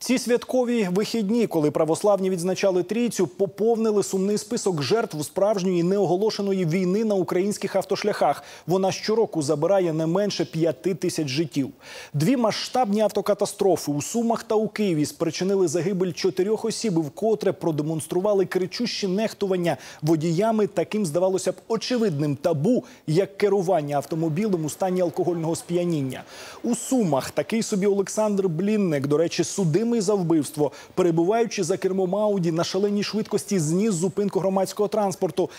Ці святкові вихідні, коли православні відзначали трійцю, поповнили сумний список жертв справжньої неоголошеної війни на українських автошляхах. Вона щороку забирає не менше п'яти тисяч життів. Дві масштабні автокатастрофи у Сумах та у Києві спричинили загибель чотирьох осіб, вкотре продемонстрували кричущі нехтування водіями таким, здавалося б, очевидним табу, як керування автомобілем у стані алкогольного сп'яніння. У Сумах такий собі Олександр Блінник, до речі, судимий за вбивство, перебуваючи за кермом Ауді на шаленій швидкості, зніс зупинку громадського транспорту,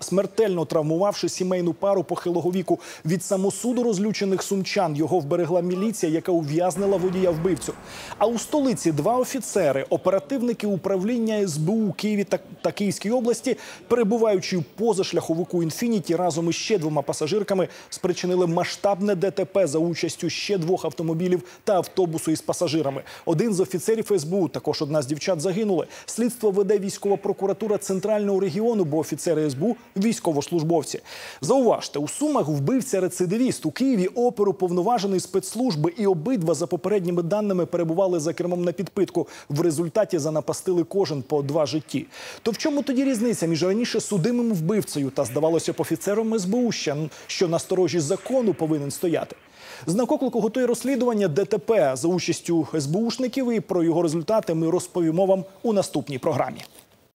смертельно травмувавши сімейну пару похилого віку. Від самосуду розлючених сумчан його вберегла міліція, яка ув'язнила водія вбивцю. А у столиці два офіцери, оперативники управління СБУ Києві та, та Київській області, перебуваючи в позашляховику інфініті разом із ще двома пасажирками, спричинили масштабне ДТП за участю ще двох автомобілів та автобусу із пасажирами. Один з офіцерів СБУ, також одна з дівчат загинули. Слідство веде військова прокуратура центрального регіону, бо офіцери СБУ військовослужбовці. Зауважте, у Сумах вбивця рецидивіст у Києві оперу повноважений спецслужби, і обидва за попередніми даними перебували за кермом на підпитку. В результаті занапастили кожен по два житті. То в чому тоді різниця між раніше судимим вбивцею та здавалося б офіцером СБУ, що на сторожі закону повинен стояти? Знак оклику готує розслідування ДТП за участю СБУшників. І про його результати ми розповімо вам у наступній програмі.